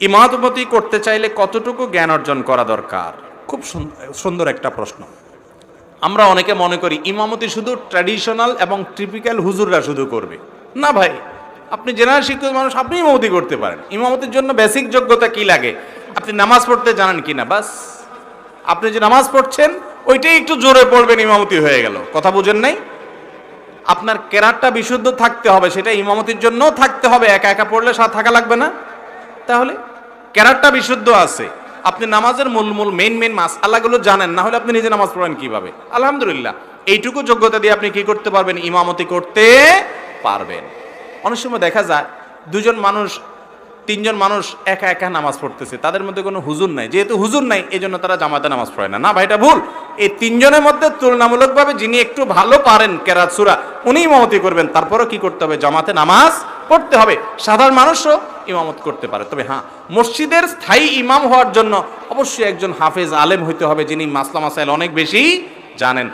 ইমামতি করতে চাইলে কতটুকু জ্ঞান অর্জন করা দরকার? খুব সুন- সুন্দর একটা প্রশ্ন। আমরা অনেকে মনে করি ইমামতি শুধু ট্র্যাডিশনাল এবং টিপিক্যাল হুজুররা শুধু করবে। না ভাই আপনি জেনারেল শিক্ষিত মানুষ আপনি ইমামতি করতে পারেন। ইমামতির জন্য বেসিক যোগ্যতা কি লাগে? আপনি নামাজ পড়তে জানেন কি না বাস আপনি যে নামাজ পড়ছেন ওইটাই একটু জোরে পড়বেন ইমামতি হয়ে গেল। কথা বুঝেন নাই? আপনার কেরাতটা বিশুদ্ধ থাকতে হবে সেটা ইমামতির জন্য থাকতে হবে একা একা পড়লে সাথে থাকা লাগবে না? তাহলে কেরাতটা বিশুদ্ধ আছে। আপনি নামাজের মূল মূল মেন মেন মাস, আল্লাহগুলো জানেন না হলে আপনি নিজে নামাজ পড়েন কীভাবে? আলহামদুলিল্লাহ, এইটুকু যোগ্যতা দিয়ে আপনি কি করতে পারবেন? ইমামতি করতে পারবেন। অনেক সময় দেখা যায়, দুজন মানুষ, তিনজন মানুষ একা একা নামাজ পড়তেছে, তাদের মধ্যে কোনো হুজুর নাই। যেহেতু হুজুর নাই এই জন্য তারা জামাতে নামাজ পড়ে না। না ভাইটা ভুল। এই তিনজনের মধ্যে তুলনামূলকভাবে যিনি একটু ভালো পারেন কেরাত সুরা, উনি ইমামতি করবেন। তারপরও কি করতে হবে? জামাতে নামাজ পড়তে হবে। সাধারণ মানুষও ইমামত করতে পারে। তবে হ্যাঁ মসজিদের স্থায়ী ইমাম হওয়ার জন্য অবশ্যই একজন হাফেজ আলেম হইতে হবে যিনি মাসলা মাসাইল অনেক বেশি জানেন।